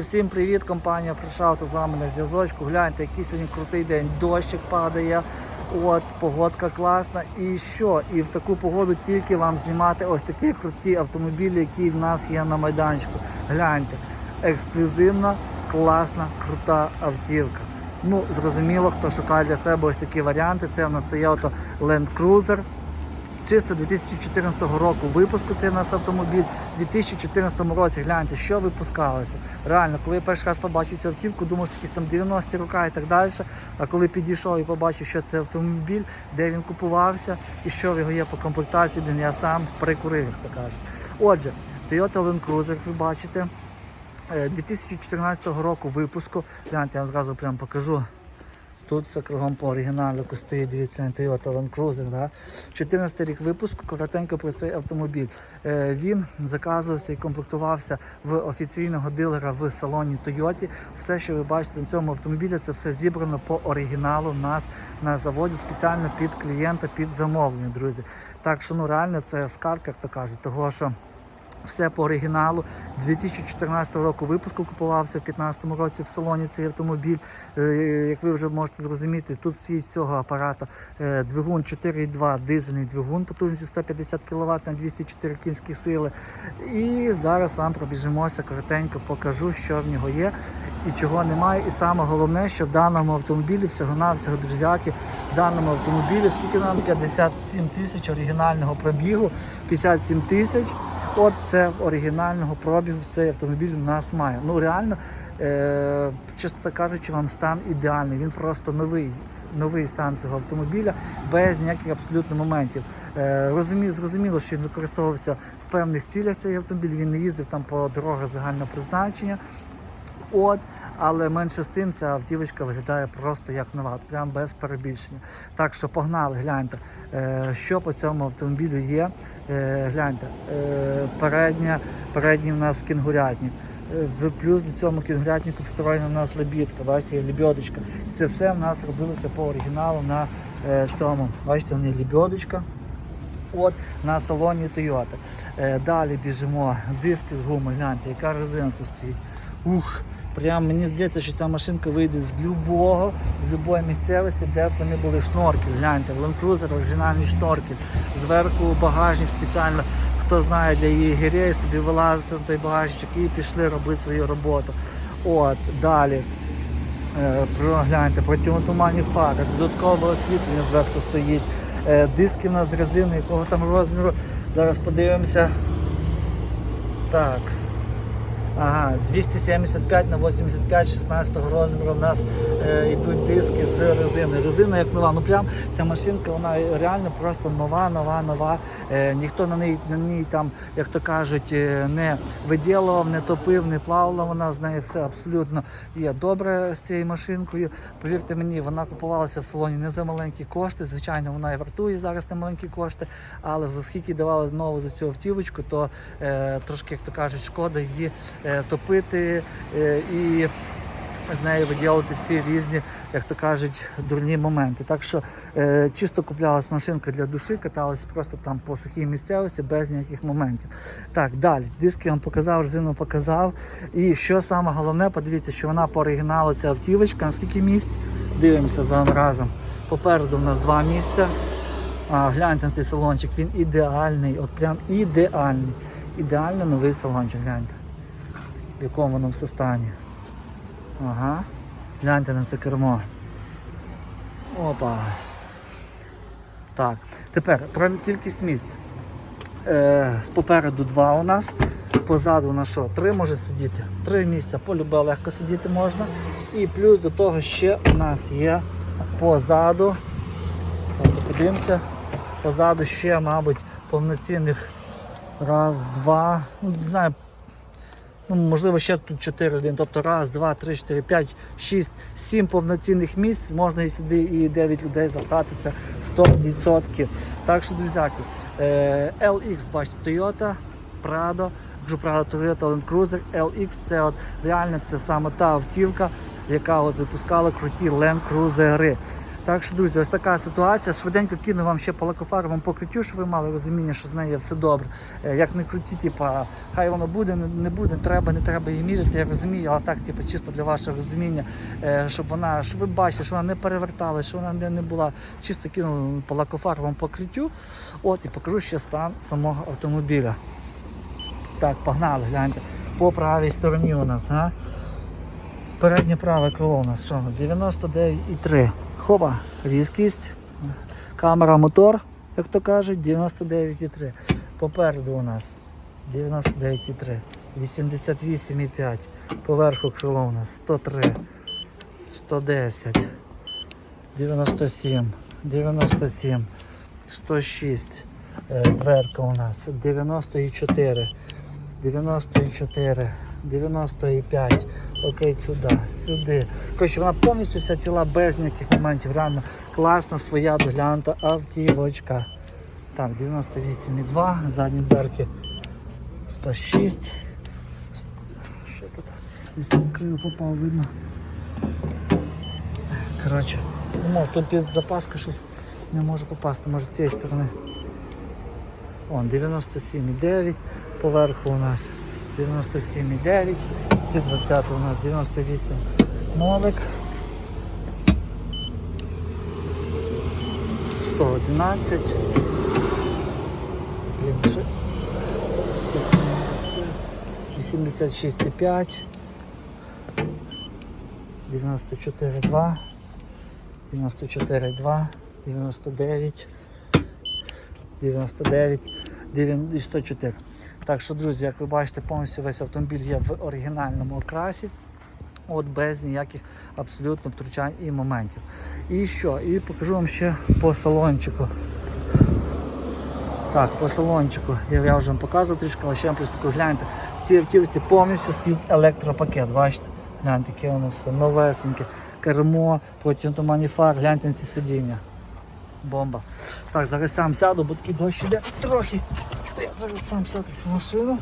Всім привіт, компанія Фрешауто з вами на зв'язочку. Гляньте, який сьогодні крутий день, дощик падає. От, погодка класна. І що? І в таку погоду тільки вам знімати ось такі круті автомобілі, які в нас є на майданчику. Гляньте, ексклюзивна, класна, крута автівка. Ну, зрозуміло, хто шукає для себе ось такі варіанти. Це в нас Toyota Land Cruiser. Чисто 2014 року випуску цей у нас автомобіль. У 2014 році гляньте, що випускалося. Реально, коли я перший раз побачив цю автівку, думав, що якісь там 90-ті роки і так далі. А коли підійшов і побачив, що це автомобіль, де він купувався і що в його є по комплектації, блін, я сам прикурив, як то кажуть. Отже, Toyota Land Cruiser, як ви бачите, е, 2014 року випуску. Гляньте, я вам зразу прям покажу. Тут все кругом по оригіналу стоїть, дивіться, на Toyota Land Cruiser. Да? 14 рік випуску, коротенько про цей автомобіль. Е, він заказувався і комплектувався в офіційного дилера в салоні Toyota. Все, що ви бачите на цьому автомобілі, це все зібрано по оригіналу нас на заводі спеціально під клієнта, під замовлення, друзі. Так що ну реально це скарб, як то кажуть, того що. Все по оригіналу. 2014 року випуску купувався в 2015 році в салоні цей автомобіль. Е, Як ви вже можете зрозуміти, тут стоїть цього апарата е, двигун 4,2 дизельний двигун потужністю 150 кВт на 204 кінські сили. І зараз вам пробіжимося коротенько, покажу, що в нього є і чого немає. І саме головне, що в даному автомобілі всього-навсього, друзяки, в даному автомобілі скільки нам 57 тисяч оригінального пробігу, 57 тисяч. От це оригінального пробігу цей автомобіль у нас має. Ну реально, е, чесно кажучи, вам стан ідеальний. Він просто новий, новий стан цього автомобіля без ніяких абсолютно моментів. Е, розумі, зрозуміло, що він використовувався в певних цілях цей автомобіль. Він не їздив там по дорогах загального призначення. От, але менше з тим ця автівочка виглядає просто як нова, прям без перебільшення. Так що погнали, гляньте, е, що по цьому автомобілю є. Е, гляньте, е, передня, передній у нас кінгурятник. Е, В плюс до цьому кінгурятнику встроєна у нас лебідка, бачите, є лебедочка. І це все в нас робилося по оригіналу на цьому. Бачите, вони лебедочка. От на салоні Toyota. Далі біжимо. Диски з гуми, гляньте, яка резина тут стоїть. Ух, прям мені здається, що ця машинка вийде з любого, з любої місцевості, де б вони були шноркель. Гляньте, в Land Cruiser оригінальний шноркель. Зверху багажник спеціально. Хто знає для її гірей, собі вилазити на той багажничок і пішли робити свою роботу. От, далі. Е, Прогляньте, противотуманні фари, додаткове освітлення зверху стоїть. Е, Диски в нас з резини, якого там розміру. Зараз подивимося. Так. Ага, 275 на 85 16 розміру в нас е, йдуть диски з резини. Резина як нова. Ну прям ця машинка, вона реально просто нова, нова, нова. Е, ніхто на неї на ній там, як то кажуть, е, не виділував, не топив, не плавала. Вона з нею все абсолютно є добре з цією машинкою. Повірте мені, вона купувалася в салоні не за маленькі кошти. Звичайно, вона і вартує зараз на маленькі кошти, але за скільки давали знову за цю автівочку, то е, трошки, як то кажуть, шкода її е, топити е, і з нею виділити всі різні, як то кажуть, дурні моменти. Так що е, чисто куплялась машинка для душі, каталась просто там по сухій місцевості без ніяких моментів. Так, далі. Диски я вам показав, резину показав. І що саме головне, подивіться, що вона по оригіналу ця автівочка, наскільки місць, дивимося з вами разом. Попереду в нас два місця. А, гляньте на цей салончик, він ідеальний, от прям ідеальний. Ідеально новий салончик, гляньте. В якому воно все стані. Ага. Гляньте на це кермо. Опа. Так. Тепер про кількість місць. Е, попереду два у нас. Позаду у нас що? Три може сидіти. Три місця полюбе легко сидіти можна. І плюс до того ще у нас є позаду. Тобто подивимося. Позаду ще, мабуть, повноцінних раз, два. Ну, не знаю, ну, можливо, ще тут 4 один. Тобто раз, два, три, чотири, п'ять, шість, сім повноцінних місць. Можна і сюди і 9 людей запхати, це 100%. Так що, друзяки, е, LX, бачите, Toyota, Prado, кажу Prado, Toyota Land Cruiser, LX це от реально це саме та автівка, яка от випускала круті Land Cruiser. Так що, друзі, ось така ситуація. Швиденько кину вам ще по лакофаровому покриттю, щоб ви мали розуміння, що з нею все добре. Е, Як не круті, типа, хай воно буде, не- буде, треба, не треба її міряти, я розумію, але так, типу, чисто для вашого розуміння, е, щоб вона, щоб ви бачили, що вона не переверталася, що вона не, не була чисто кину по лакофаровому покриттю. От і покажу ще стан самого автомобіля. Так, погнали, гляньте. По правій стороні у нас, а? Переднє праве крило у нас що? 99,3. Хопа, різкість. Камера мотор, як то кажуть, 99,3. Попереду у нас 99,3. 88,5. Поверху крило у нас 103, 110, 97, 97, 106. Е, Дверка у нас 94, 94, 95. Окей, сюди, сюди. Коротше, вона повністю вся ціла без ніяких моментів. Реально класна своя доглянута автівочка. Так, 98,2, задні дверки 106. Що тут? Десь там криво попав, видно. Коротше, можу, тут під запаску щось не можу попасти, може з цієї сторони. Вон 97,9 поверху у нас 97,9, ці 20 у нас 98 нолик. 111. Блін, що? 170, 86,5. 94,2. 94,2. 99. 99 9 і 104. Так що, друзі, як ви бачите, повністю весь автомобіль є в оригінальному окрасі. От без ніяких абсолютно втручань і моментів. І що? І покажу вам ще по салончику. Так, по салончику я, вже вам показував трішки, але ще вам покажу. Гляньте, в цій автівці повністю стоїть електропакет. Бачите? Гляньте, яке воно все новесеньке. Кермо, протитуманні фар, гляньте на ці сидіння. Бомба. Так, зараз сам сяду, бо такий дощ іде трохи. Я зараз сам сяду в машину,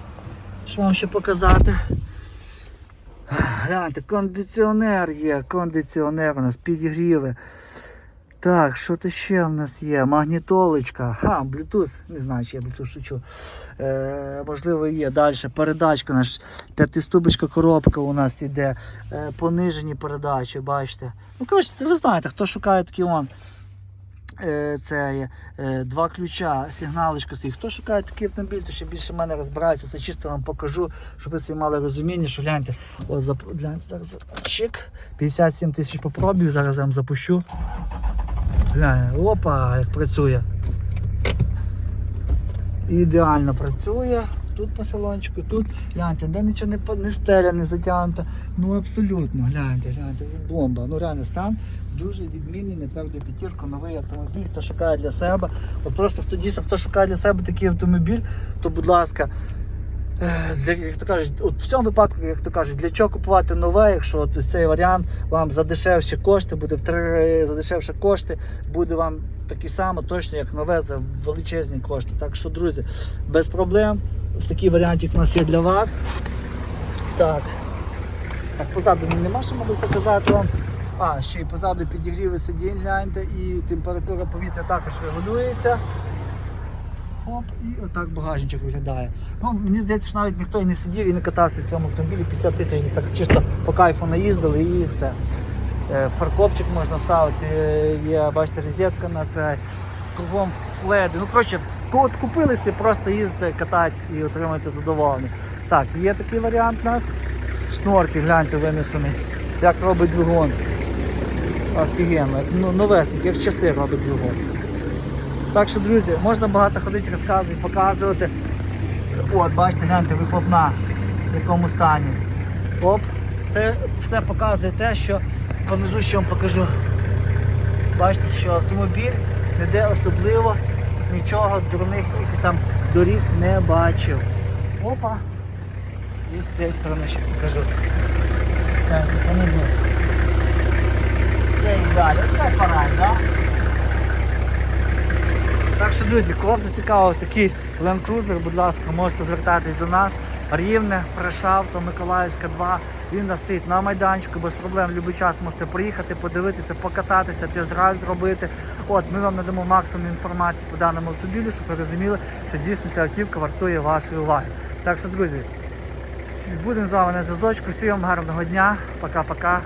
щоб вам ще показати. Гляньте, кондиціонер є, кондиціонер у нас, підігріви. Так, що то ще в нас є? Магнітолочка. Ха, Bluetooth, не знаю, чи я Bluetooth шучу. Е, можливо, є. Далі передачка, наш п'ятиступочка коробка у нас іде. Е, понижені передачі, бачите. Ну, коротше, ви знаєте, хто шукає такий он. Е, Це е, два ключа, сигналочка стоїть. Хто шукає такий автомобіль, то ще більше в мене розбирається. Це чисто вам покажу, щоб ви собі мали розуміння, що гляньте, зап... гляньте зараз чик, 57 тисяч по зараз я вам запущу. Гляньте, опа, як працює. Ідеально працює. Тут по салончику, тут гляньте, де нічого не, не стеля, не затягнута. Ну абсолютно, гляньте, гляньте, бомба. Ну реально стан дуже відмінний, не твердо п'ятірку, новий автомобіль, хто шукає для себе. От просто хто дійсно хто шукає для себе такий автомобіль, то будь ласка. е, як то кажуть, от в цьому випадку, як то кажуть, для чого купувати нове, якщо от цей варіант вам за дешевші кошти, буде в три за кошти, буде вам такі само точно, як нове за величезні кошти. Так що, друзі, без проблем. Ось такий варіантик у нас є для вас. Так. Так, позаду мені нема що мабуть показати вам. А, ще й позаду підігріви сидінь, гляньте, і температура повітря також регулюється. Оп, і отак багажничок виглядає. Ну, мені здається, що навіть ніхто і не сидів і не катався в цьому автомобілі. 50 тисяч десь так чисто по кайфу наїздили і все. Е, Фаркопчик можна ставити, є, бачите, розетка на це. Кругом фледи. Ну, коротше, от купилися, просто їздите, катайтесь і отримуєте задоволення. Так, є такий варіант у нас. Шнорки, гляньте, винесений. Як робить двигун. Офігенно, ну, новесенький, як часи робить двигун. Так що, друзі, можна багато ходити, розказувати, показувати. От, бачите, гляньте, вихлопна в якому стані. Оп, це все показує те, що понизу ще вам покажу. Бачите, що автомобіль ніде особливо нічого дурних якихось там доріг не бачив. Опа. І з цієї сторони ще покажу. Так, понизу. Це і далі. Це параль, так? Так що, друзі, кого б зацікавився такий Land Cruiser, будь ласка, можете звертатись до нас. Рівне, Фрешавто, Миколаївська 2. Він нас стоїть на майданчику, без проблем, в будь-який час можете приїхати, подивитися, покататися, тест-драйв зробити. От ми вам надамо максимум інформації по даному автомобілю, щоб ви розуміли, що дійсно ця автівка вартує вашої уваги. Так що, друзі, будемо з вами на зв'язочку. Всім вам гарного дня. Пока-пока.